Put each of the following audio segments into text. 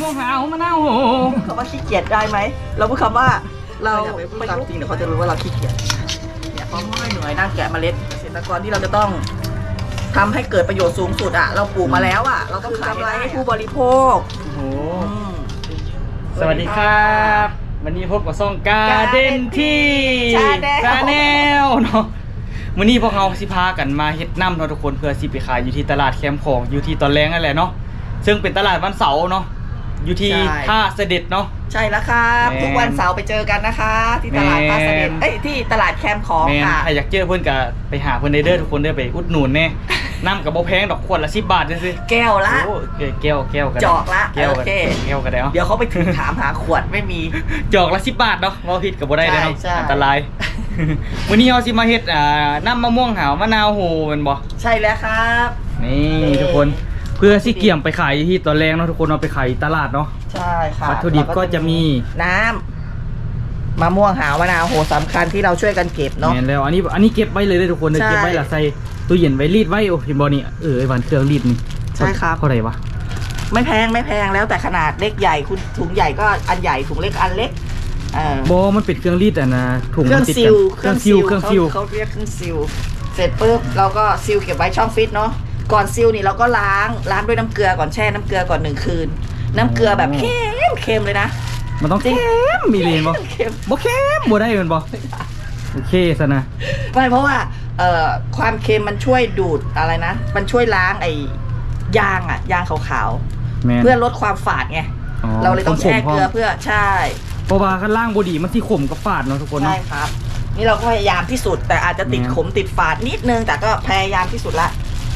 ม่วงหาวมะนาวโหคำว่าขี้เกียจได้ไหม เราพูดคำว่า เราไม่พูดตามจริงเดี๋ยวเขาจะรู้ว่าเราขี้เกียจเนี่ยพอไม่เหนื่อยนั่งแกะเมล็ดเกษตรกรที่เราจะต้องทำให้เกิดประโยชน์สูงสุดอะเราปลูกมาแล้วอะเราต้องขายกำไรให้ผู้บริโภคโอ้โหอืมสวัสดีครับ วันนี้พบกับซ่องกาเดนที่ Channel ชาแนลเนาะวันนี้พวกเราสิพากันมาเฮ็ดน้ำเนาะทุกคนเพื่อสิไปขายอยู่ที่ตลาดแคมป์ของอยู่ที่ตอนแรงนั่นแหละเนาะซึ่งเป็นตลาดวันเสาร์เนาะ อยู่ที่ใช่ ท่าเสด็จเนาะ ใช่แล้วครับ แมนทุกวันเสาร์ไปเจอกันนะคะ ที่ตลาดแมนพาสเดนเอ้ยที่ตลาดแคมป์ของแม่นค่ะใครอยากเจอเพื่อนก็ไปหาเพื่อนได้เด้อทุกคนเด้อไปอุดหนุนแน่น้ำกับบ่แพงดอกขวดละ10บาทซื่อแก้วละๆโอ้เอ้ยแก้วแก้วกันจอกละแก้วกันโอเค แก้วกันแล้วเดี๋ยวเขาไปถึงถามหาขวดไม่มี จอกละ10บาทเนาะบ่ผิดก็บ่ได้เด้อเนาะใช่ใช่ อันตรายวันนี้เราสิมาเฮ็ดอ่าน้ำมะม่วงหาวมะนาวโหแมันบ่ ใช่แล้วครับ นี่นี่ทุกคน เพื่อสิเกี่ยมไปขายที่ตอนแรกเนาะทุกคนเอาไปขายตลาดเนาะใช่ค่ะวัตถุดิบก็จะมีน้ำมะม่วงหาวมะนาวโหสำคัญที่เราช่วยกันเก็บเนาะแม่นแล้วอันนี้อันนี้เก็บไว้เลยเด้อทุกคนเด้อใช่ เก็บไว้ละใส่ตู้เย็นไว้รีดไว้โอ้เห็นบ่นี่เออไอ้วันเครื่องรีดนี่ใช่ครับ เท่าไหร่วะไม่แพงไม่แพงแล้วแต่ขนาดเล็กใหญ่คุณถุงใหญ่ก็อันใหญ่ถุงเล็กอันเล็กเออโบมันเป็นเครื่องรีดอะนะถุงเครื่องมันติดซิกันลเครื่องซิลเครื่องซิลเขาเขาเรียกเครื่องซิลเสร็จปุ๊บเราก็ซิลเก็บไว้ช่องฟิตเนาะ ก่อนซิลนี่เราก็ล้างล้างด้วยน้ำเกลือก่อนแช่น้ำเกลือก่อนหนึ่งคืน น้ำเกลือแบบเค็มเค็มเลยนะ มันต้องเข้มมีเลนบ่เค็ม บ่เข้มบ่ได้แมันบ่โอเคซะนะ ไม่เพราะว่าเอ่อความเค็มมันช่วยดูดอะไรนะ มันช่วยล้างไอ้ยางอะยางขาวแม่ๆนเพื่อลดความฝาดไงเราเลยต้องแช่เกลือขมๆพเพื่อใช่เพราะว่าข้างล่างบ่ดีมันสิขมกับฝาดเนาะทุกคนใช่เนาะ ครับ นี่เราก็พยายามที่สุด แต่อาจจะติดเนี่ยขมติดฝาดนิดนึงแต่ก็พยายามที่สุดละ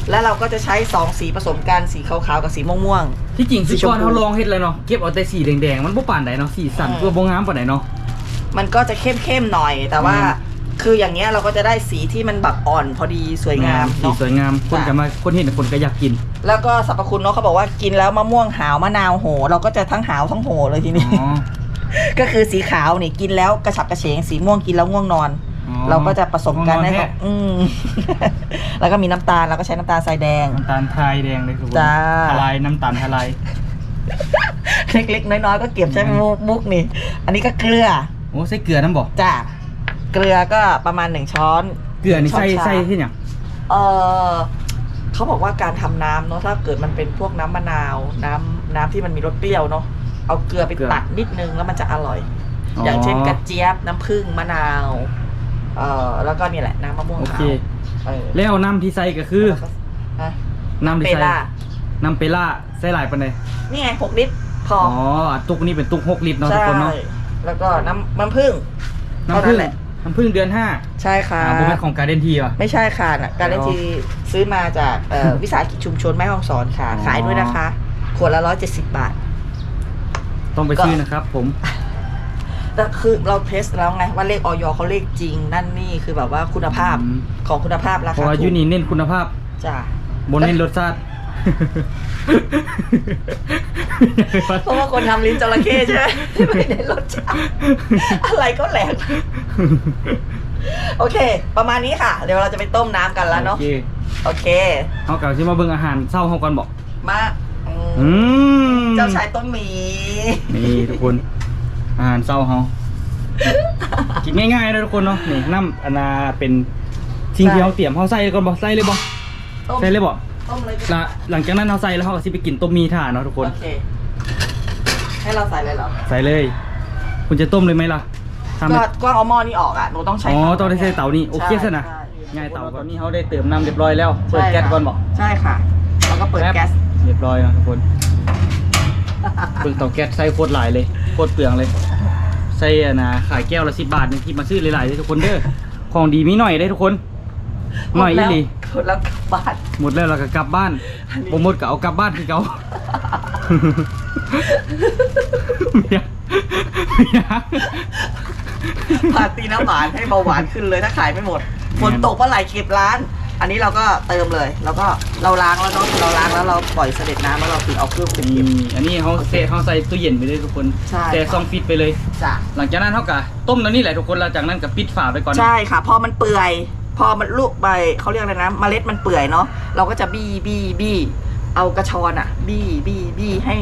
แล้วเราก็จะใช้สองสีผสมกันสีขาวๆกับสีม่วง ที่จริงสีสุชมพูกรเฮาลองเฮ็ดแล้วเนาะเก็บเอาแต่สีแดงๆมันบ่ปานใดเนาะสีสันอืมก็บ่งามปานใดเนาะ ๆมันก็จะเข้มๆหน่อย แต่ว่าอืมคืออย่างเงี้ยเราก็จะได้สีที่มันแบบอ่อนพอดีสวยงามสีเนาะ สวยงามคนจ้ะก็มาคนเห็นคนก็อยากกินแล้วก็สรรพคุณเนาะเขาบอกว่ากินแล้วมะม่วงหาวมะนาวโห เราก็จะทั้งหาวทั้งโหเลยทีนี้ อ๋อ ก็คือสีขาวนี่กินแล้วกระฉับกระเฉงสีม่วงกินแล้วง่วงนอนอ๋อ เราก็จะผสมกันให้ง่วงนอนแบแท้บอืม แล้วก็มีน้ำตาลเราก็ใช้น้ำตาลทรายแดง น้ำตาลทรายแดงเลยทุกคนจ้า ทลายน้ำตาลทลายเล็กๆ น้อยๆ ก็เก็บใช้มุกมุกนี่ อันนี้ก็เกลือโอ้ใส่เกลือน้ำบ่จ้าเกลือก็ประมาณหนึ่งช้อน เกลือนี่ช้อนใส่ชา ใส่ที่หยังเออเขาบอกว่าการทำน้ำเนาะถ้าเกิดมันเป็นพวกน้ำมะนาว น้ำน้ำที่มันมีรสเปรี้ยวเนาะเอาเกลือไปตัดนิดนึงแล้วมันจะอร่อย อย่างเช่นกระเจี๊ยบน้ำผึ้งมะนาว เอ่อแล้วก็นี่แหละน้ำมะม่วงโอขาเควเออแล้วน้ำที่ใส่ก็คือ แล้วก็ฮะน้ำที่เปใส่ล่าน้ำเปล่าใส่หลายปานใดนี่ไงหกลิตรพออ๋ออะตุกนี่เป็นตุกหกลิตรเนาะทุใช่กคนเนาะแล้วก็น้ำน้ำผึ้ง น้ำเท่านั้ผึ้นงแหละ น้ำผึ้งเดือนห้าใช่ค่ะ อ่าบุเป็นของการเดนทีว่ะ ไม่ใช่ค่ะน่ะการเล่นอ๋อทีซื้อมาจากเอ่อวิสาหกิจชุมชนแม่ฮ่องสอนค่ะ อ๋อ ขายด้วยนะคะ ขวดละร้อยเจ็ดสิบบาท ต้องไปก็ซื้อนะครับผม แต่คือเราเทสแล้วไงว่าเลขออยเขาเลขจริง นั่นนี่คือแบบว่าคุณภาพอืม ของคุณภาพราเพคาราะว่าถูยูกนี่เน้นคุณภาพจ้ะ บนเน้นรสชาติ เพราะว่าคนทำลิ้นจระเข้ใช่ไหมไม่ได้รสชาติอะไรก็แหลกโอเค ประมาณนี้ค่ะ เดี๋ยวเราจะไปต้มน้ำกันแล้วเนาะโอเคโอเค เขากล่าวที่มาเบิ่งอาหารเศร้าเขาก่อนบอกมาอือืมมเจ้าชายต้นหมี นี่ทุกคน อาหารเศร้าเขากินง่ายๆเลยทุกคนเนาะนี่น้ำอันนาเป็นทิ้งที่เขาเตรียมเขาใส่ก่อนบอกใส่เลยบอกต้มใส่เลยบอกต้มเลยละหลังจากนั้นเขาใส่แล้วเขาก็สิไปกินต้มมีถ่าเนาะทุกคนโอเคให้เราใส่เลยเหรอใส่เลย คุณจะต้มเลยไหมล่ะทำก็แบบก็เอาหม้อนี้ออกอะหนูต้องใช้อ๋อเตาต้องได้ใส่เตานี่โอเคใช่ซะนะใช่ง่ายเตาตอนนี้เขาได้เติมน้ำเรียบร้อยแล้วเปิดใช่แก๊สค่ะก่อนบอกใช่ค่ะแล้วก็เปิดป๊บแก๊สเรียบร้อยแล้วทุกคนเปิดเตาแก๊สใส่โคตรหลายเลย โคตรเปลืองเลย ใส่อะนะขายแก้วละสิบบาทหนึงที่มาซื้อหลายๆเลยทุกคนเด้อของดีมีหน่อยได้ทุกคนหน่อยอีหลีหมดแล้วกลับบ้านหมดแล้วเราก็กลับบ้านบ่หมดก็เอากลับบ้านคือเก่าเมียเมีย พาตีน้ำหวานให้เบาหวานขึ้นเลยถ้าขายไม่หมดฝนตกเมื่อไหร่เก็บร้าน อันนี้เราก็เติมเลย แล้วก็เราล้างแล้วเนาะเราล้างแล้วเราปล่อยเสด็จน้ำแล้วเราถึงเอาเครื่องไปนี่เก็บอันนี้เขาเซเขาใส่ตู้เย็นไปเลยทุกคนใช่แต่ซองฟิตไปเลย จ้ะ หลังจากนั้นเขาก็ต้มแล้วนี่แหละทุกคนแล้วจากนั้นก็ปิดฝาไปก่อน ใช่ค่ะ พอมันเปื่อย พอมันลูกใบเขาเรียกอะไรนะเมล็ดมันเปื่อยเนาะเราก็จะบี้บี้บี้เอากระชอนอะบี้บี้บี้ให้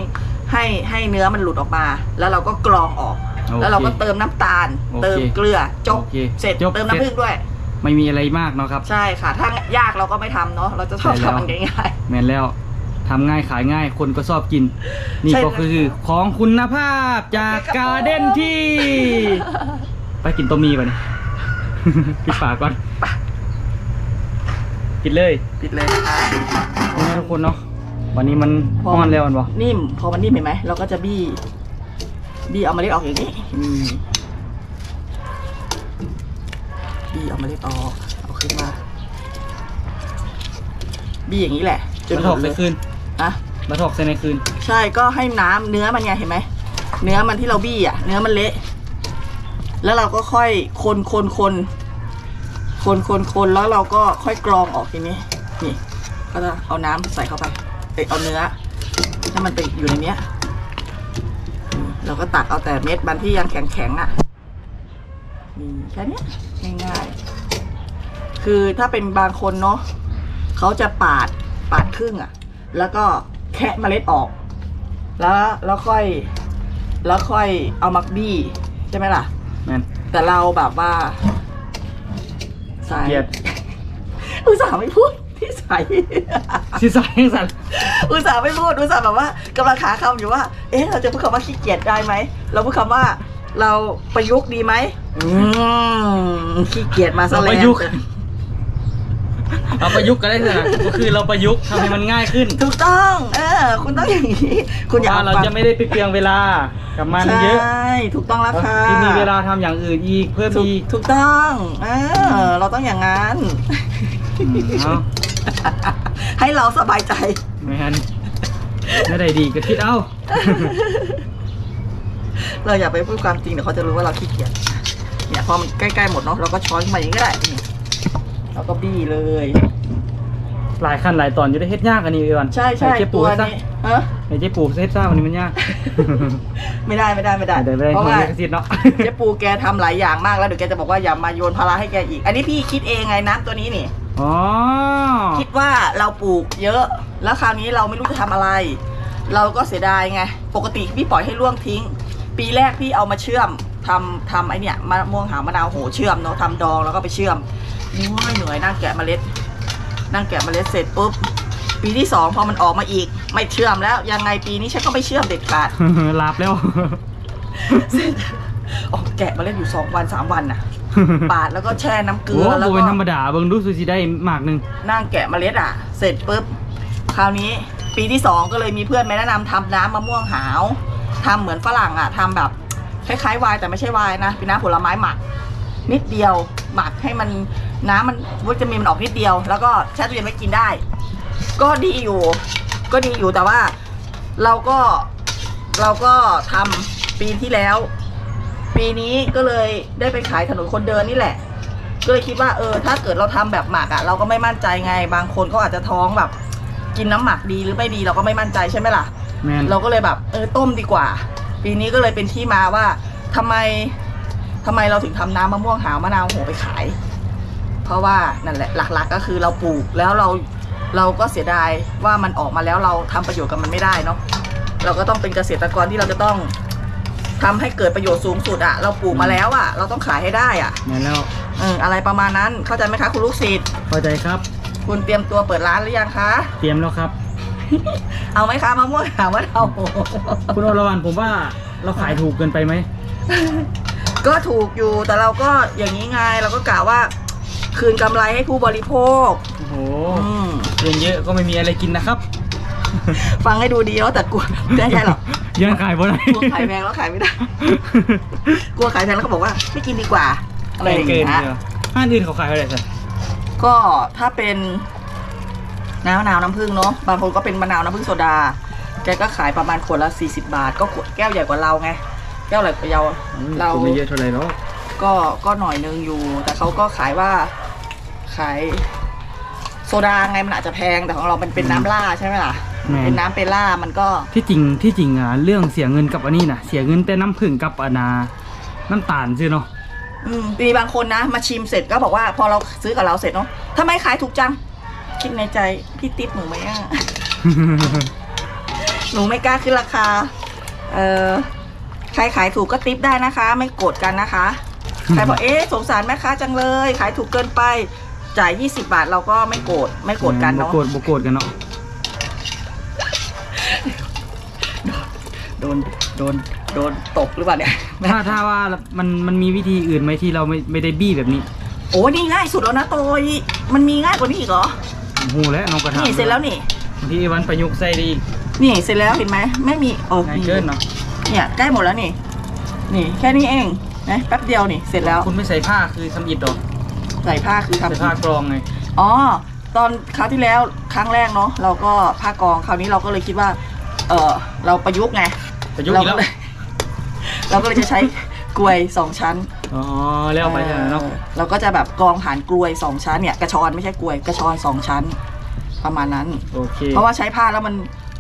ให้ให้เนื้อมันหลุดออกมา แล้วเราก็กรองออก โอเคแล้วเราก็เติมน้ำตาล โอเคเติมเกลือจบโอเคเสร็จจบ เติมน้ำผึ้งด้วย ไม่มีอะไรมากเนาะครับ ใช่ค่ะ ถ้ายากเราก็ไม่ทำเนาะเราจะชอบใช่แล้วทำมันง่ายแม่นแล้วทำง่ายขายง่ายคนก็ชอบกิน นี่ใช่ก็คือของคุณภาพจากแม่กระโปรงการเด้นที่ ไปกินตัวมีป่ะนี่ปิดปากก่อนกินเลยๆปิดเลยนะคะนี่นะทุกคนเนาะวันนี้มันพออ่อนแล้วมันบ่นิ่มพอมันนิ่มเห็นไหมเราก็จะบี้บี้เอาเมล็ดออกอย่างนี้นี่ บี้เอาเมล็ดออกเอาขึ้นมา บี้อย่างนี้แหละ จนมาหถมอกดเลใส่ยคืนอะ มาถอกใส่ในคืน ใช่ก็ให้น้ำเนื้อมันไงเห็นไหมเนื้อมันที่เราบี้อะ เนื้อมันเละ แล้วเราก็ค่อยคนคนคนคนคนคนแล้วเราก็ค่อยกรองออกทีนี้นี่ก็จะเอาน้ำใส่เข้าไปเอยเอาเนื้อให้มันติดอยู่ในเนี้ยนี่เราก็ตักเอาแต่เม็ดมันที่ยังแข็งแข็งๆอะ นี่แค่เนี้ยง่ายๆ คือถ้าเป็นบางคนเนาะเขาจะปาดปาดครึ่งอะแล้วก็แคะเมล็ดออก แล้วแล้วค่อย แล้วค่อยเอามักบี้ใช่ไหมล่ะแม่นแต่เราแบบว่าสายเกลียดอุตส่าห์ไม่พูดที่ใส่สิใส่ยังสั่นอุตส่าห์ไม่พูดอุตส่าห์แบบว่ากำลังหาคำอยู่ว่า เอ๊ะเราจะพูดคำว่าขี้เกียจได้ไหมเราพูดคำว่าเราประยุกต์ดีไหม อืมขี้เกียจมาซะเราแล้ประวยุกต์เราประยุกต์ก็ได้เถอะนะก็คือเราประยุกต์ทำให้มันง่ายขึ้นถูกต้อง เออ คุณต้องอย่างนี้คุณอย่าว่าเราจะไม่ได้ไปเปลืองเวลากับมันใช่เยอะถูกต้องแล้วค่ะที่มีเวลาทำอย่างอื่นอีกเพิ่มถูกอีกถูกต้อง เออ เราต้องอย่างนั้น เนาะให้เราสบายใจ ไม่งั้นไม่ได้ดีก็คิดเอาเราอย่าไปพูดความจริงเดี๋ยวเขาจะรู้ว่าเราขี้เกียจ เนี่ยพอมันใกล้ๆหมดเนาะเราก็ช้อนขึ้นมาอย่างนี้ก็ได้นี่เราก็บี้เลย หลายขั้นหลายตอนอยู่ได้เฮ็ดยากอันนี้อีวันใช่ใช่เจ๊ปูตัวเฮ็ดซะนี้ฮะ ไอ้เจ๊ปูเฮ็ดซะวันนี้มันยาก ไม่ได้ไม่ได้ไม่ได้ได้ได้เพราะไม่ว่าได้สิทธิ์เนาะ เจ๊ปูแกทำหลายอย่างมากแล้วเดี๋ยวแกจะบอกว่าอย่ามาโยนภาระให้แกอีก อันนี้พี่คิดเองไงน้ำตัวนี้นี่ อ๋อ คิดว่าเราปลูกเยอะ แล้วคราวนี้เราไม่รู้จะทำอะไร เราก็เสียดายไง ปกติพี่ปล่อยให้ร่วงทิ้ง ปีแรกพี่เอามาเชื่อม ทำทำไอเนี่ยมะม่วงหาวมะนาวโหเชื่อมเนาะทำดองแล้วก็ไปเชื่อมเหนื่อยเหนื่อยนั่งแกะเมล็ด นั่งแกะเมล็ดเสร็จปุ๊บปีที่สองพอมันออกมาอีก ไม่เชื่อมแล้ว ยังไงปีนี้ฉันก็ไม่เชื่อมเด็ดขาดลาบแล้วเสร็จออกแกะเมล็ดอยู่สองวันสามวันน่ะปาดแล้วก็แช่น้ำเกลืโอ้อแล้วโหก็เป็นธรรมดาเบิ่งดูสุสิได้หมากหนึ่งนั่งแกะเมล็ดอะ เสร็จปุ๊บคราวนี้ปีที่สองก็เลยมีเพื่อนมาแนะนำทำน้ำมะม่วงหาวทำเหมือนฝรั่งอะทำแบบ คล้ายๆไวน์แต่ไม่ใช่ไวน์นะเป็นน้ำผลไม้หมัก นิดเดียวหมักให้มันน้ำมันวิตามินมันออกนิดเดียว แล้วก็แช่ตู้เย็นไว้กินได้ ก็ดีอยู่ ก็ดีอยู่แต่ว่าเราก็เราก็ทำปีที่แล้ว ปีนี้ก็เลยได้ไปขายถนนคนเดินนี่แหละก็เลยคิดว่าเออถ้าเกิดเราทำแบบหมักอะเราก็ไม่มั่นใจไง บางคนเขาอาจจะท้องแบบ กินน้ำหมักดีหรือไม่ดีเราก็ไม่มั่นใจใช่ไหมล่ะแมนเราก็เลยแบบเออต้มดีกว่า ปีนี้ก็เลยเป็นที่มาว่าทำไมทำไมเราถึงทำน้ำมะม่วงหาวมะนาวโหไปขาย เพราะว่านั่นแหละหลักๆก็คือเราปลูกแล้วเราเราก็เสียดายว่ามันออกมาแล้วเราทำประโยชน์กับมันไม่ได้เนาะเราก็ต้องเป็นเกษตรกรที่เราจะต้องทำให้เกิดประโยชน์สูงสุดอะเราปลูกมาแล้วอะเราต้องขายให้ได้อะแมนแล้วเอออะไรประมาณนั้นเข้าใจไหมคะคุณลูกศิษย์เข้าใจครับ คุณเตรียมตัวเปิดร้านหรือยังคะ เตรียมแล้วครับ เอาไหมคะมะม่วงหาวมะนาวโหคุณอรวรรณผมว่าเราขายถูกเกินไปไหม ก็ถูกอยู่แต่เราก็อย่างนี้ไงเราก็กะว่า คืนกำไรให้ผู้บริโภค โอ้โหอืม เรียนเยอะก็ไม่มีอะไรกินนะครับ ฟังให้ดูดีเนาะแต่กลัวไม่ใช่หรอกยังขายบ่ได้กลัวขายแพงแล้วขายไม่ได้ กลัวขายแพงแล้วก็บอกว่าไม่กินดีกว่าอะไรอย่างเกิเงี้นยเดียวห้านอื่นเขาขายเท่าไหร่สิก็ถ้าเป็น น้ำมะนาวน้ำผึ้งเนาะบางคนก็เป็นมะนาวน้ำผึ้งโซดา แกก็ขายประมาณขวดละ 40 บาท ก็ขวดแก้วใหญ่กว่าเราไง แก้วใหญ่กว่าเราเราผมไม่เยอะเท่าไหร่หรอกก็ก็หน่อยนึงอยู่ แต่เขาก็ขายว่าขายโซดาไงมันอาจจะแพงแต่ของเรามันเป็นน้ำล่าใช่ไหมล่ะแมเป็นนน้ำเป็นล่ามันก็ ที่จริงที่จริงอะเรื่องเสียเงินกับอันนี้น่ะเสียเงินแต่น้ำผึ้งกับอานาน้ำตาลซื่อเนาะ อืมมีบางคนนะ มาชิมเสร็จก็บอกว่าพอเราซื้อกับเราเสร็จเนาะทำไมขายถูกจัง คิดในใจพี่ติ๊บหนูไหมอะ หนูไม่กล้าขึ้นราคา เออใครขายถูกก็ติปได้นะคะ ไม่โกรธกันนะคะ ใครบอกเอ๊ะสงสารแม่ค้าจังเลย ขายถูกเกินไปจ่าย 20 บาทเราก็ไม่โกรธไม่โกรธกันเนาะ บ่โกรธบ่โกรธกันเนาะโดนโดนโดนตบหรือเปล่าเนี่ย ถ้าถ้าว่ามันมันมีวิธีอื่นไหมที่เราไม่ไม่ได้บี้แบบนี้ โอ้นี่ง่ายสุดแล้วนะโตยมันมีง่ายกว่านี้อีกเหรอโอ้โหแล้วน้องกระทำนี่เสร็จแล้วนี่บางทีไอ้วันประยุกต์ใส่ไดีนี่เสร็จแล้วเห็นไหมไม่มีโอ้ง่ายเกินเนาะเนี่ยใกล้หมดแล้วนี่ นี่แค่นี้เองนะแป๊บเดียวนี่เสร็จแล้วคุณไม่ใส่ผ้าคือทำอิดดอกใส่ผ้าคือใส่ทำผ้ากรองไงอ๋อตอนคราวที่แล้วครั้งแรกเนาะเราก็ผ้ากองคราวนี้เราก็เลยคิดว่า เออเราประยุกต์ไงประยุกต์อีกแล้วเราก็เลยเราก็เลยจะใช้กลวยสองชั้น อ๋อแล้วเอาไปเถอะเนาะออเราก็จะแบบกรองผ่านกลวยสองชั้นเนี่ยกระชอนไม่ใช่กลวยกระชอนสองชั้น ประมาณนั้นโอเคเพราะว่าใช้ผ้าแล้วมัน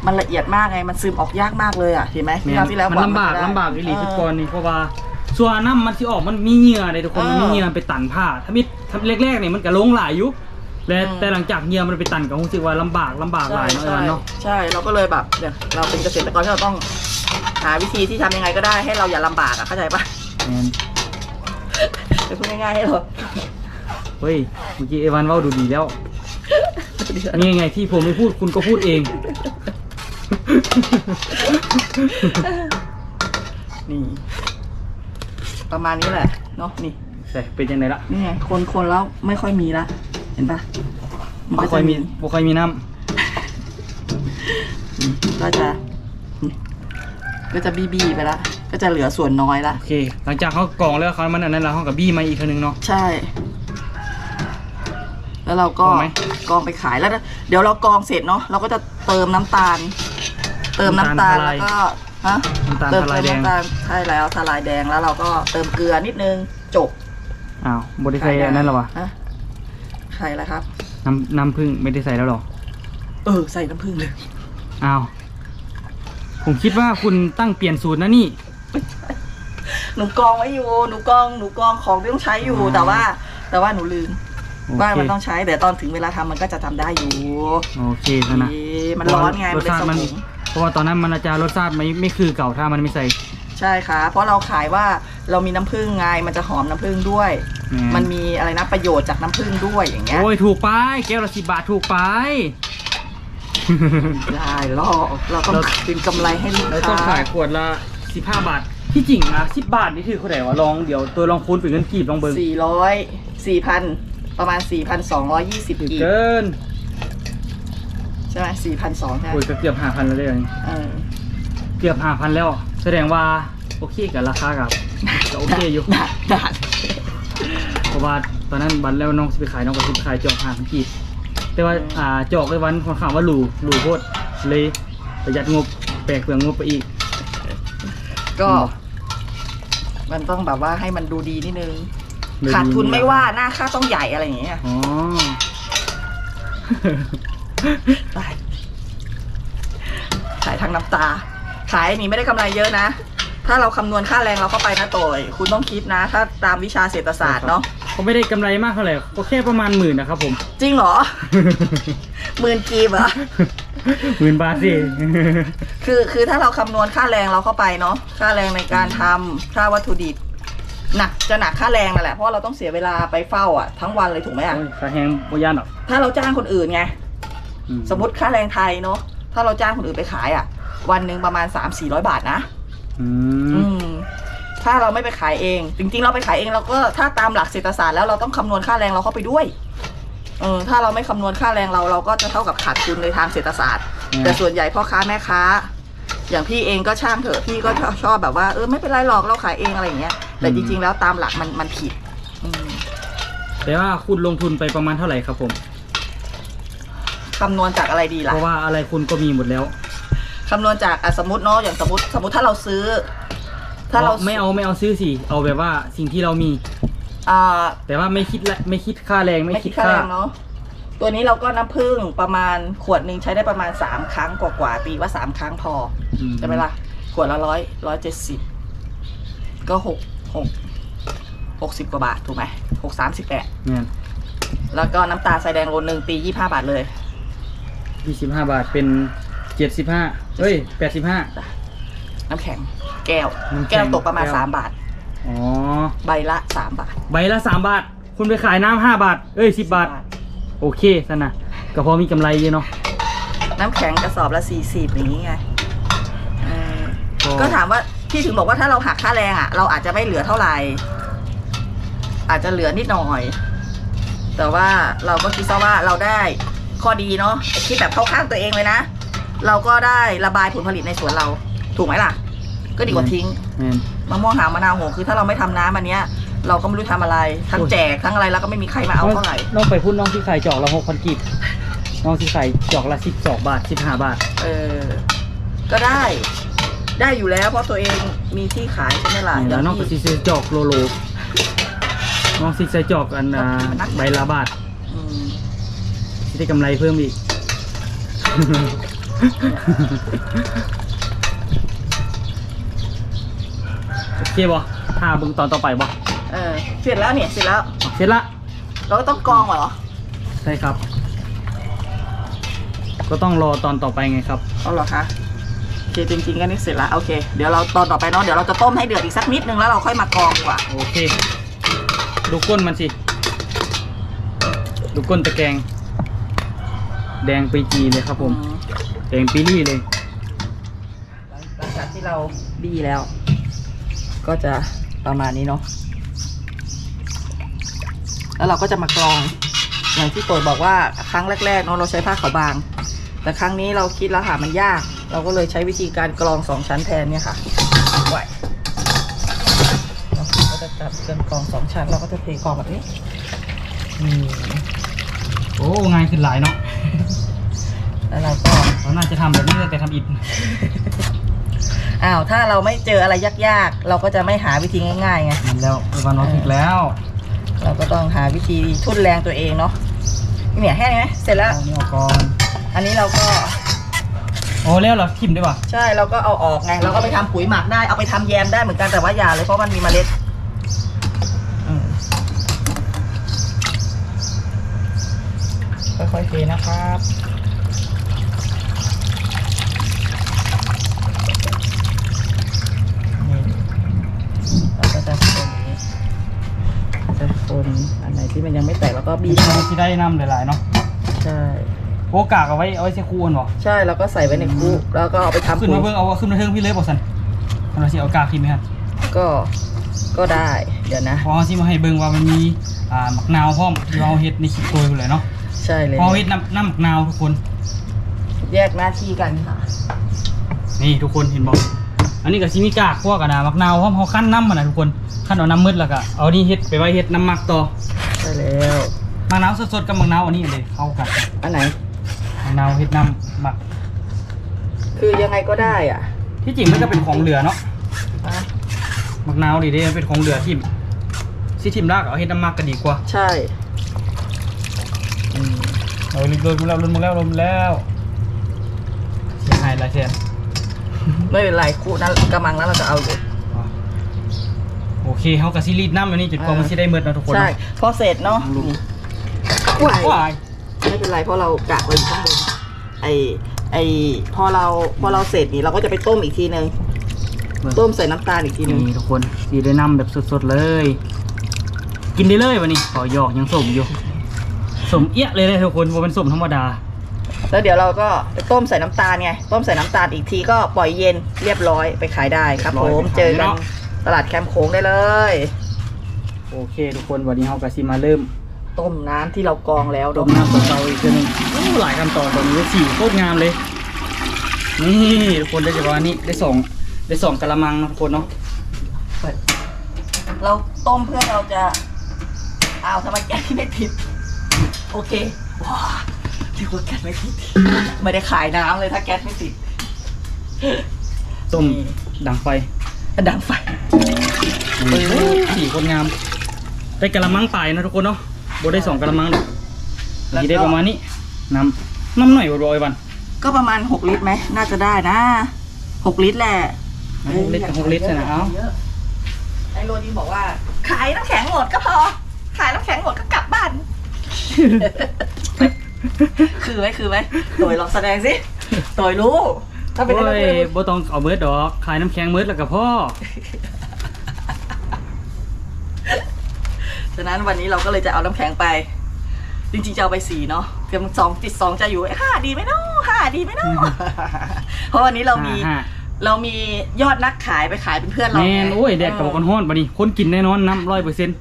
มันละเอียดมากไงมันซึมออกยากมากเลยอะเห็นไหมแม่ที่เราวที่แล้วมันลำบากจะได้ลำบากอีหลีเทุกคนนี่เพราะว่าส่วนน้ำมันที่ออกมันมีเหงื่อเลยทุกคนเออมันมีเหงื่อไปตันผ้า ถ้ามิถ้าแรกๆเนี่ยมันก็ลงหลายอยู่และอืมแต่หลังจากเหงื่อมันไปตันก็รู้สึกว่าลำบากลำบากหใช่ลายเนาะไอ้ใช่วันเนาะใช่เราก็เลยแบบเนี่ยเราเป็นเกษตรกรที่เราต้องหาวิธีที่ทำยังไงก็ได้ให้เราอย่าลำบากอะเข้าใจปะแม่น จะพูดง่ายๆให้เราเฮ้ยเมื่อกี้ไอ้วันเว้าดูดีแล้วนี่ไงที่ผมไม่พูดคุณก็พูดเอง นี่ ประมาณนี้แหละเนาะนี่แต่เป็นยังไงละนี่ไงคนคนแล้วไม่ค่อยมีละเห็นปะนบ่ก็ค่อยจะมีบ่ค่อยมีน้ก็จะนี่ก็จะบีบีไปละ ก็จะเหลือส่วนน้อยละำโอเค หลังจากเขากรองแล้วเขามันอันนั้นแล้วเขากับบี้มาอีกทีนึงเนาะ ใช่ แล้วเราก็กรองไหมกรองไปขายแล้ว เดี๋ยวเรากรองเสร็จเนาะเราก็จะเติมน้ำตาล เติมน้ำตาลแล้วก็ฮะน้ำตาลเติมทลายแดง น้ำตาลใช่แล้วทลายแดงแล้วเราก็เติมเกลือนิดนึงจบอ้าวบไดใส่อันนั้นหรอวะฮะไข่แล้วครับ น้ำน้ำผึ้งไม่ได้ใส่แล้วหรอ เออใส่น้ำผึ้งเลย อ้าว ผมคิดว่าคุณตั้งเปลี่ยนสูตรนะนี่ หนูกรองไว้อยู่ หนูกรองหนูกรองของที่ต้องใช้อยู่อ๋อแต่ว่า แต่ว่าหนูลืมโอว่าเคมันต้องใช้แต่ตอนถึงเวลาทำมันก็จะทำได้อยู่โอเคซะนะเอ๊ะมันร้อนไงรมันสเป็นชาสติมันมุนเพราะว่าตอนนั้นมันอาจจะรสชาติไม่ไม่คือเก่าถ้ามันไม่ใส่ใช่ค่ะ เพราะเราขายว่าเรามีน้ำผึ้งไงมันจะหอมน้ำผึ้งด้วย แหมันมีอะไรนะประโยชน์จากน้ำผึ้งด้วยอย่างเงี้ยโอ้ยถูกไปแก้วละสิบบาทถูกไป ได้ล่อเราต้องเรา คืนกำไรให้ลูกแล้วต้องค้าขายขวดละ สิบห้าบาท ที่จริงนะสิบบาทนี่คือเท่าไหร่วะลองเดี๋ยวตัวลองคูณเป็นเงินกีบลองเบิ่งสี่ร้อยสี่พันประมาณสี่พันสองร้อยยี่สิบถูกกีบเกินใช่ไหมสี่พันสองใช่ไหมโอ้ยก็เกือบห้าพันแล้วเลยเออเกือบห้าพันแล้ว แสดงว่าโอเคกับราคากับก็โอเคอยู่ด่าด่าเพราะว่าตอนนั้นบันแล้วน้องสิไปขายน้องก็สิไปขายจอกห้าพันกีบแต่ว่าอ่าจอกไอ้วันค่อนข้างว่าหลูหลูโคตรเลยประหยัดงบแปลกเปลืองงบไปอีก ก็ มันต้องแบบว่าให้มันดูดีนิดนึงเลยขาดทุนไม่ว่าหน้าค่าต้องใหญ่อะไรอย่างเงี้ยอ๋อ ตายขายทั้งน้ำตา ขายนี่ไม่ได้กำไรเยอะนะ ถ้าเราคำนวณค่าแรงเราเข้าไปนะโตยคุณต้องคิดนะ ถ้าตามวิชาเศรษฐศาสตร์เนาะ ก็ไม่ได้กำไรมากเท่าไหร่ก็แค่ประมาณหมื่นนะครับผม จริงเหรอ หมื่นกีบเหรอ หมื่นบาทสิ คือคือถ้าเราคำนวณค่าแรงเราเข้าไปเนาะค่าแรงในการทำค่าวัตถุดิบหนักจะหนักค่าแรงนั่นแหละเพราะว่าเราต้องเสียเวลาไปเฝ้าอะทั้งวันเลยถูกไหมอะโอ้ยขาแหงบ่ยานหรอกถ้าเราจ้างคนอื่นไงอืสมมติค่าแรงไทยเนาะถ้าเราจ้างคนอื่นไปขายอะ วันหนึ่งประมาณ3 4 0 0บาทนะ อือืมม ถ้าเราไม่ไปขายเอง จริง ๆ เราไปขายเองเราก็ถ้าตามหลักเศรษฐศาสตร์แล้วเราต้องคำนวณค่าแรงเราเข้าไปด้วยเออถ้าเราไม่คำนวณค่าแรงเราเราก็จะเท่ากับขาดทุนในทางเศรษฐศาสตร์แต่ส่วนใหญ่พ่อค้าแม่ค้า อย่างพี่เองก็ช่างเถอะพี่ก็ชอบชอบแบบว่าเออไม่เป็นไรหรอกเราขายเองอะไรอย่างเงี้ยแต่จริง ๆ แล้วตามหลักมันมันผิดอืมแต่ว่าคุณลงทุนไปประมาณเท่าไหร่ครับผม คำนวณจากอะไรดีล่ะเพราะว่าอะไรคุณก็มีหมดแล้ว คำนวณจากอะสมมติเนาะอย่างสมมติสมมติถ้าเราซื้อ ถ้าเราไม่เอาไม่เอาซื้อสิเอาแบบว่าสิ่งที่เรามี อ่า แต่ว่าไม่คิดละไม่คิดค่าแรงไม่ไม่คิคิดดค่าค่าแรงเนาะ ตัวนี้เราก็น้ำผึ้งประมาณขวดหนึ่งใช้ได้ประมาณสามครั้งกว่าๆตีว่าสามครั้งพออืใช่ไหมล่ะ ขวดละร้อยร้อยเจ็ดสิบก็หกหกหกสิบกว่าบาท ถูกไหมหกสามสิบแปดเนี่ยแล้วก็น้ำตาลทรายแดงโลนึงตียี่ห้าบาทเลย ยี่สิบห้าบาทเป็นเจ็ดสิบห้าเฮ้ยแปดสิบห้า น้ำแข็ง แก้ว น้ำแข็งแก้วตกประมาณแก้ว สามบาท อ๋อ ใบละสามบาทใบละสามบาท คุณไปขายน้ำห้าบาท เอ้ยสิบบาท โอเคสนะก็พอมีกำไรเยอะเนาะน้ำแข็งกระสอบละสี่สิบอย่างนี้ไงเออก็ถามว่าพี่ถึงบอกว่าถ้าเราหักค่าแรงอะ เราอาจจะไม่เหลือเท่าไหร่ อาจจะเหลือนิดหน่อย แต่ว่าเราก็คิดซะว่าเราได้ข้อดีเนาะคิดแบบเข้าข้างตัวเองเลยนะ เราก็ได้ระบายผลผลิตในสวนเรา ถูกไหมล่ะ ก็ดีกว่าทิ้งแมนมะม่วงหาวมะนาวโหคือถ้าเราไม่ทำน้ำอันเนี้ย เราก็ไม่รู้ทำอะไรทั้งโอ้ยแจกทั้งอะไรแล้วก็ไม่มีใครมาเอาเท่าไหร่น้องไปพูดน้องที่ขายจอกละหกพันกีบน้องที่ขายจอกละสิบสองบาทสิบห้าบาท เออ ก็ได้ ได้อยู่แล้วเพราะตัวเองมีที่ขายใช่ไหมล่ะแล้วน้องก็ที่สิซื้อจอกโลโล น้องสิใส่จอกอันอ่ามันนักใบละบาทอืม สิได้กำไรเพิ่มอีก โอ เคบ่ถ้าเบิ่งตอนต่อไปบ่เออเสร็จแล้วเนี่ยเสร็จแล้ว เสร็จละ เราก็ต้องกรองเหรอใช่ครับ ก็ต้องรอตอนต่อไปไงครับ เอาเหรอคะโอเคจริงๆก็นี่เสร็จแล้วโอเคเดี๋ยวเราตอนต่อไปเนาะเดี๋ยวเราจะต้มให้เดือดอีกสักนิดนึงแล้วเราค่อยมากรองดีกว่าโอเค ดูก้นมันสิ ดูก้นตะแกรงแดงปีจีเลยครับผมแดงปีรี่เลย หลังจากที่เราบี้แล้ว ก็จะประมาณนี้เนาะแล้วเราก็จะมากรองอย่างที่โตยบอกว่าครั้งแรกๆเนาะเราใช้ผ้าขาวบาง แต่ครั้งนี้เราคิดแล้วค่ะมันยาก เราก็เลยใช้วิธีการกรองสองชั้นแทนเนี่ยค่ะไหวเราก็จะจับเครื่องกรองสองชั้นเราก็จะเทกรองแบบนี้อืมโอ้ง่ายขึ้นหลายเนาะแล้วเราก็เราน่าจะทำแบบนี้ตั้งแต่ทำอิฐ อ้าวถ้าเราไม่เจออะไรยากๆ เราก็จะไม่หาวิธีง่ายๆไงมันแล้วเอวานอทิกแล้วเราก็ต้องหาวิธีทุ่นแรงตัวเองเนาะเนี่ยแค่นี้ไหมเสร็จแล้ว เอานี่ออกก่อนอันนี้เราก็โอ้แล้วเหรอทิมได้ป่ะใช่เราก็เอาออกไงเราก็ไปทำปุ๋ยหมักได้เอาไปทำแยมได้เหมือนกันแต่ว่าอย่าเลยเพราะมันมีเมล็ดอืมค่อยๆเทนะครับนี่เราก็จะคนอย่างนี้จะคน อันไหนที่มันยังไม่แตกแล้วก็บีบเราที่ได้น้ำหลายๆเนาะใช่โอ้กากเอาไว้เอาไว้ใช้คูนบ่ใช่แล้วก็ใส่ไว้ในคุแล้วก็เอาไปทำขึ้นปุ๋มายเบิ่งเอาขึ้นมาเทิงพี่เลยบ่สันเราสิเอากากทิมไหมครับก็ก็ได้เดี๋ยวนะพอสิมาให้เบิ่งว่ามันมีอ่าหมักนาวพร้อมที่เราเฮ็ดในคลิปตัวอยู่เลยเนาะใช่เลยพอเฮ็ดน้ำน้ำหมักนาวทุกคน แยกหน้าที่กันค่ะ นี่ทุกคนเห็นบอกอันนี้ก็ซิมีกากพวกอะนะมักนาวพร้อมเขาขั้นน้ำมันนะทุกคน ขั้นเอาน้ำมืดแล้วก็เอานี่เฮ็ดไปไว้เฮ็ดน้ำหมักต่อใช่แล้วมักนาวสดๆกับมักนาวอันนี้เลยเข้ากันอันไหนมักนาวเฮ็ดน้ำหมัก คือยังไงก็ได้อะที่จริงมันก็เป็นของเหลือเนาะนะมักนาวดีเด้มันเป็นของเหลือทิมสิทิมรากเอาเฮ็ดน้ำหมักก็ดีกว่าใช่อืมเราลืมลืมแล้วลืมมาแล้วลืมแล้วเสียหายหลายแสนไม่เป็นไรคุนั้นกำมังนั้นเราจะเอาอยู่อะ โอเคเขากับซีรีส์น้ำอันนี้จุดกองมันสิได้เมิดเนาะทุกคนใช่ เนาะ พอเสร็จเนาะลูกไหวว้ายไม่เป็นไรเพราะเรากะไว้อยู่ข้างบนไอไอพอเราพอเราเสร็จนี่เราก็จะไปต้มอีกทีนึงต้มใส่น้ำตาลอีกทีนึงนี่ทุกคนสีได้น้ำแบบสดๆเลย กินได้เลยวันนี้ขอหยอกยังสมอยู่สมเอี้ยเลยเลยทุกคนว่าเป็นสมธรรมดา แล้วเดี๋ยวเราก็ไปต้มใส่น้ำตาลไงต้มใส่น้ำตาลอีกทีก็ปล่อยเย็นเรียบร้อยไปขายได้ครับเรียบร้ผอยมไปขายเจอกันเนาะ ตลาดแคมป์โค้งได้เลย โอเค ทุกคนวันนี้เราก็สิมาเริ่มต้มน้ำที่เรากรองแล้วต้มน้ำเตาอีกทีหนึงโอ้หลายขั้นตอนตอนนี้ได้สี่โคตรงามเลย นี่ทุกคนได้จากว่านี่ได้สองได้สองกะละมังนะทุกคนเนาะเปิดเราต้มเพื่อเราจะเอาวทำไมแก๊สไม่ติด โอเคว้าที่ว่าแก๊สไม่ติดไม่ได้ขายน้ำเลยถ้าแก๊สไม่ติดต้มนี่ดังไฟ ดังไฟนี่สี่โคตรงามได้กะละมังปลายนะทุกคนเนาะโบได้สองกะละมังหรอกแล้วนี่ก็ได้ประมาณนี้น้ำน้ำหน่อยบ่รอยวัน ก็ประมาณหกลิตรไหมน่าจะได้นะหกลิตรแหละหกลิตรกับหกลิตรใช่ไหมเอ้าไอ้โรดีบอกว่า ขายน้ำแข็งหมดก็พอ ขายน้ำแข็งหมดก็กลับบ้าน คือไหมคือไหมโตยลองแสดงสิโตยรู้ ถ้าเป็นโอ้ได้ยก็บ่ต้องเอาเมิดดอกขายน้ำแข็งเมิดแล้วก็พ่อ ฉะนั้นวันนี้เราก็เลยจะเอาน้ำแข็งไป จริงๆจะเอาไปสี่เนาะเตรียมสองติดสองจะอยู่ห้าดีไหมเนาะห้าดีไหมเนาะเพราะวันนี้เรามีห้า เรามียอดนักขายไปขายเป็นเพื่อนเราแม่นไงโอ้ยแดดกับกันฮ้อนบัดนี้คนกินแน่นอนน้ำร้อยเปอร์เซ็นต์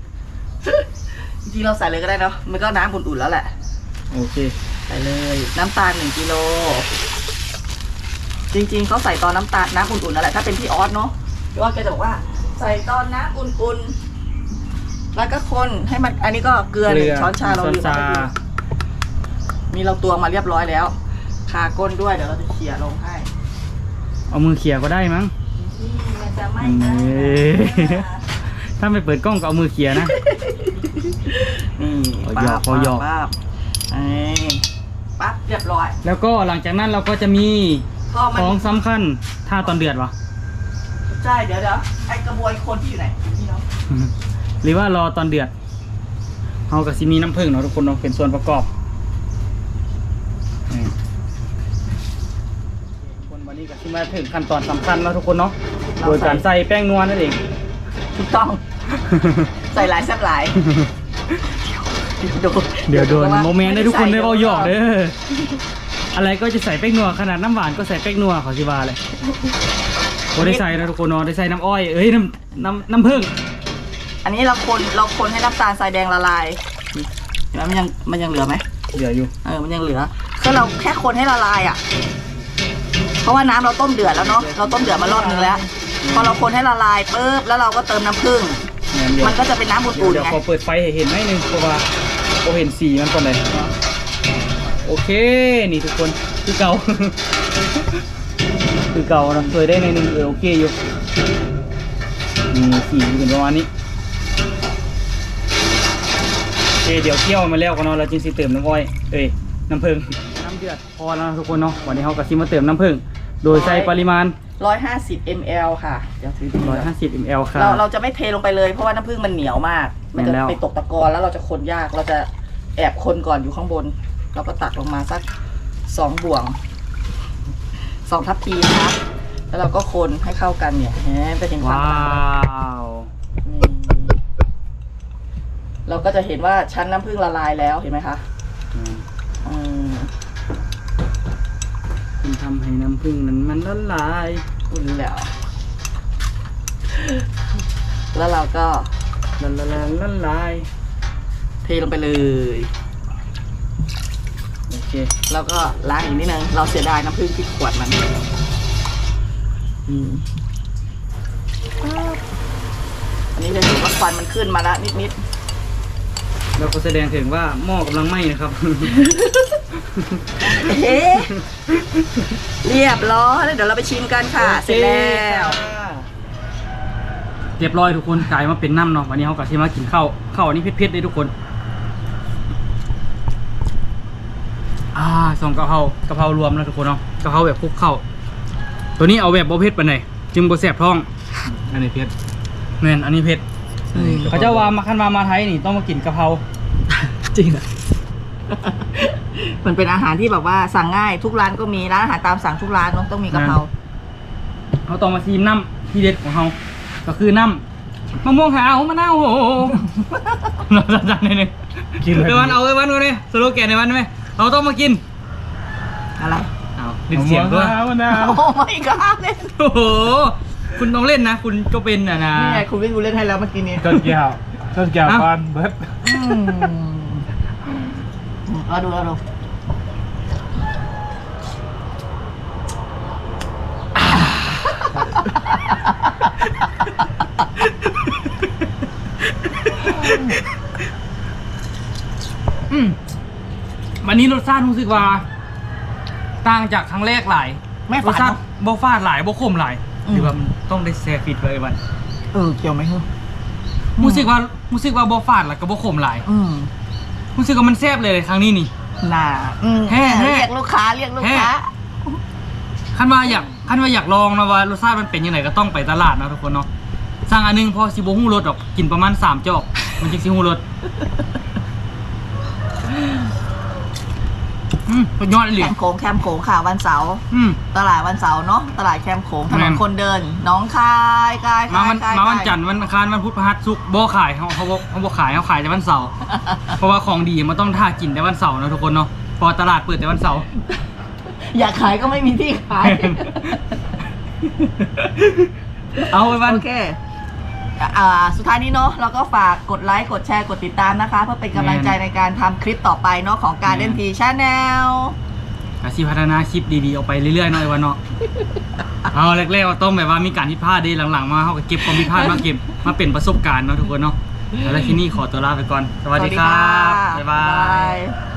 จริงๆเราใส่เลยก็ได้เนาะมันก็น้ำอุ่นๆแล้วแหละ โอเค ใส่เลย น้ำตาลหนึ่งกิโล จริงๆเขาใส่ตอนน้ำตาลน้ำอุ่นๆนั่นแหละถ้าเป็นพี่ออสเนาะพี่ออสแกจะบอกว่า ใส่ตอนน้ำอุ่นๆแล้วก็คนให้มันอันนี้ก็เกลือหนึ่งช้อนชาเราช้อนลืมชาเอาไปดูมีเราตวงมาเรียบร้อยแล้วคาก้นด้วยเดี๋ยวเราจะเขี่ยลงให้เอามือเขี่ยก็ได้มั้ง นี่มันจะไม่เอ้ย ถ้าไม่เปิดกล้องก็เอามือเขี่ยนะ นี่เอาหยอกเอาหยอกปั๊บเอ้ยปั๊บเรียบร้อย แล้วก็หลังจากนั้นเราก็จะมี พอมันของสำคัญถ้าตอนเดือดวะใช่เดี๋ยวเดี๋ยวไอกระบวยคนที่อยู่ไหนนี่เนาะหรือว่ารอตอนเดือดเรากับซิมีน้ำผึ้งเนาะทุกคนเนาะเป็นส่วนประกอบนี่ทุกคนวันนี้ก็ซิมาถึงขั้นตอนสำคัญแล้วทุกคนเนาะโดยการใส่แป้งนวลนั่นเอง ถูกต้อง ใส่หลายแซ่บหลายเดี๋ยวโดนเดี๋ยวโดนโมเมนต์ได้ทุกคนได้ใส่เบาหยอกเด้อ อะไรก็จะใส่แป้งนัวขนาดน้ำหวานก็ใส่แป้งนัวขอสิบาเลยโอ้ได้ใส่นะทุกคนเนาะได้ใส่น้ำอ้อยเอ้ยน้ำน้ำน้ำผึ้งอันนี้เราคนเราคนให้น้ำตาลทรายแดงละลายเห็นไหมมันยังมันยังเหลือไหมเหลืออยู่เออมันยังเหลือคือเราแค่คนให้ละลายอะ เพราะว่าน้ำเราต้มเดือดแล้วเนาะเราต้มเดือดมารอบนึงแล้ว พอเราคนให้ละลายปุ๊บแล้วเราก็เติมน้ำผึ้งงั้นเดี๋ยวมันก็จะเป็นน้ำเดี๋ยวอุ่นเดี๋ยๆวไงขอเปิดไฟให้เห็นหน่อยหนึงเพราะว่าโอเห็นสีมันก่อนเลย โอเค นี่ทุกคน คือเก่า คือเก่านะเคยได้ในอยหนึงเออโอเคอยู่นี่สีมันเป็นประมาณนี้โอเคเดี๋ยวเคี่ยวมาแล้วก็เนาะเราจึงสิเติมน้ำอ้อยเอ้ยน้ำผึ้งน้ำเดือดพอแล้วนะทุกคนเนาะวันนี้เราก็สิมาเติมน้ำผึ้งโดยใส่ปริมาณร้อยห้าสิบมลค่ะ เดี๋ยวถือดูก่อน150 ml ค่ะ เราเราจะไม่เทลงไปเลยเพราะว่าน้ำผึ้งมันเหนียวมาก มันจะแม่นแล้วไปตกตะกอนแล้วเราจะคนยาก เราจะแอบคนก่อนอยู่ข้างบน เราก็ตักลงมาสักสองบ่วงสองทัพพีนะคะ แล้วเราก็คนให้เข้ากันเนี่ยเห็นไหมจะเห็นความว้าต่างวนี่เราก็จะเห็นว่าชั้นน้ำผึ้งละลายแล้วเห็นไหมคะอืมอืมคุณทำให้น้ำผึ้งนั้นมันละลายอุ่นแล้ว แล้วเราก็ละละละละลาย เทลงไปเลยโอ เค แล้วก็ล้างอีกนิดนึง เราเสียดายน้ำผึ้งที่ขวดมัน อืมอันนี้จะเห็นว่าควันมันขึ้นมาแล้วนิดเราก็แสดงถึงว่าหม้อกำลังไหม้นะครับ ๆเอ๊ะเรียบร้อยเดี๋ยวเราไปชิมกันค่ะ เสร็จแล้วเรียบร้อยทุกคนกลายมาเป็นน้ำเนาะวันนี้เขาก็ที่มากินข้าวข้าวอันนี้เผ็ดๆเลยทุกคน อ่าสองกะเพรากะเพรารวมนะทุกคนเนาะกะเพราแบบคลุกข้าวตัวนี้เอาแบบบ่เผ็ดปานใดจึงบ่แสบท้องอันนี้เพชรแม่นอันนี้เผ็ดอืมเขาเจ้าว่ามาคันมามาไทยนี่ต้องมากินกะเพราจริงอะมันเป็นอาหารที่แบบว่าสั่งง่ายทุกร้านก็มีร้านอาหารตามสั่งทุกร้านเนอะต้องมีกะเพราเขาต้องมาซีมน้ำที่เด็ดของเขาก็คือน้ำมะม่วงหาวมะนาวโหเราจัดๆเลยเนี่ยกินเลยเดี๋ยววันเอาไว้วันวันนี้สโลแกนในวันไหม เราต้องมากินอะไร เอาดินเสียงด้วยมะนาวโอ้ไม่กล้าเล่นโอ้โหคุณต้องเล่นนะ คุณก็เป็นอะนะนี่ไงคุณวิ่งกูเล่นให้แล้วเมื่อกี้นี้ต้นแก้วต้นแก้วเอ้าปานเบิดอืมเอาดูเอาดูอืม วันนี้รสชาติรู้สึกว่า ต่างจากครั้งแรกหลายไม่รฝาสดชาติเนอะบ่ฟาดหลายบ่ขมหลายอืม หรือว่ามันต้องได้แซ่ฟิตไว้วันเออเกี่ยวไหมเฮ้ยรู้สึกว่ารู้สึกว่าบ่ฟาดหลายกับบ่ขมหลายอืมรู้สึกว่ามันแซ่บเลยครั้งนี้นี่ น่าอืมแฮ่แฮ่ เรียกลูกค้าเรียกลูกค้า คันว่าอยากคันว่าอยากลองนะว่ารสชาติมันเป็นยังไงก็ต้องไปตลาดนะทุกคนเนาะสั่งอันหนึงพอสิบ่ฮู้รสดอกกินประมาณ3จอกมันจึงสิฮู้รส อืมสุดยอดเลยแคมป์โขงแคมป์โขงค่ะวันเสาร์อืม ตลาดวันเสาร์เนาะตลาดแคมป์โขงถนแม่น นคนเดินหน้องคายกายมาวันคายมาวันคายจันทร์วันอังคารวันพุธพฤหัสศุกร์บ่ขายเขาเขาบ่เขาบ่ขายเขาขายแต่วันเสาร์ เพราะว่าของดีมันต้องท่ากินแต่วันเสาร์นะทุกคนเนาะเพอตลาดเปิดแต่วันเสาร์ อยากขายก็ไม่มีที่ขาย เอาไปวันโอเคอ่า สุดท้ายนี้เนาะเราก็ฝากกดไลค์กดแชร์กดติดตามนะคะ เพื่อเป็นกำลังใจในการทำคลิปต่อไปเนาะของการเล่นทีชาแนลอาชีพพัฒนาคลิปดีๆ ออกไปเรื่อยๆหน่อยวันเนาะเอาแรกๆก็ต้องแบบว่ามีการผิดพลาดดีหลังๆ มาเขาก็เก็บความผิดพลาดมาเก็บมาเป็นประสบการณ์เนาะทุกคนเนาะแล้วที่นี่ขอตัวลาไปก่อน สวัสดีครับบ๊ายบายย